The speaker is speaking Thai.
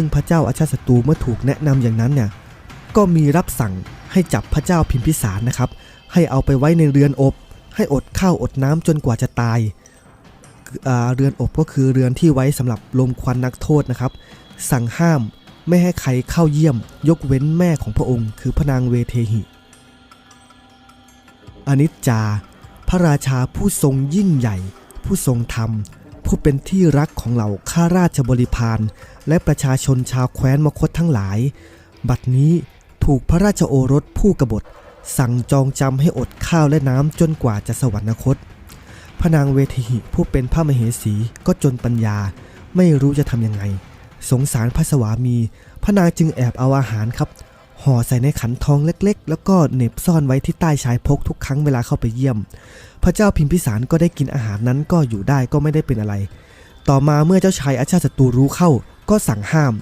ซึ่งพระเจ้าอาชาศัตรูเมื่อถูกแนะนำอย่างนั้นเนี่ยก็มีรับสั่งให้จับพระเจ้าพิมพิสารนะครับ ให้เอาไปไว้ในเรือนอบ ให้อดข้าวอดน้ำจนกว่าจะตายเรือนอบก็คือเรือนที่ไว้สำหรับลมควันนักโทษนะครับ สั่งห้ามไม่ให้ใครเข้าเยี่ยม ยกเว้นแม่ของพระองค์ คือพระนางเวเทหิอนิจจา พระราชาผู้ทรงยิ่งใหญ่ ผู้ทรงธรรม ผู้เป็นที่รักของเหล่าข้าราชบริพารและประชาชนชาวแคว้นมคตทั้งหลาย บัดนี้ถูกพระราชโอรสผู้กบฏ สั่งจองจำให้อดข้าวและน้ำจนกว่าจะสวรรคต พระนางเวทีหิผู้เป็นพระมเหสีก็จนปัญญาไม่รู้จะทำยังไง สงสารพระสวามี พระนางจึงแอบเอาอาหารครับ ห่อใส่ในขันทองเล็กๆ แล้วก็เน็บซ่อนไว้ที่ใต้ชายพกทุกครั้งเวลาเข้าไปเยี่ยม พระเจ้าพิมพิสารก็ได้กินอาหารนั้นก็อยู่ได้ก็ไม่ได้เป็นอะไร ต่อมาเมื่อเจ้าชายอาชาศัตรูรู้เข้าก็สั่งห้าม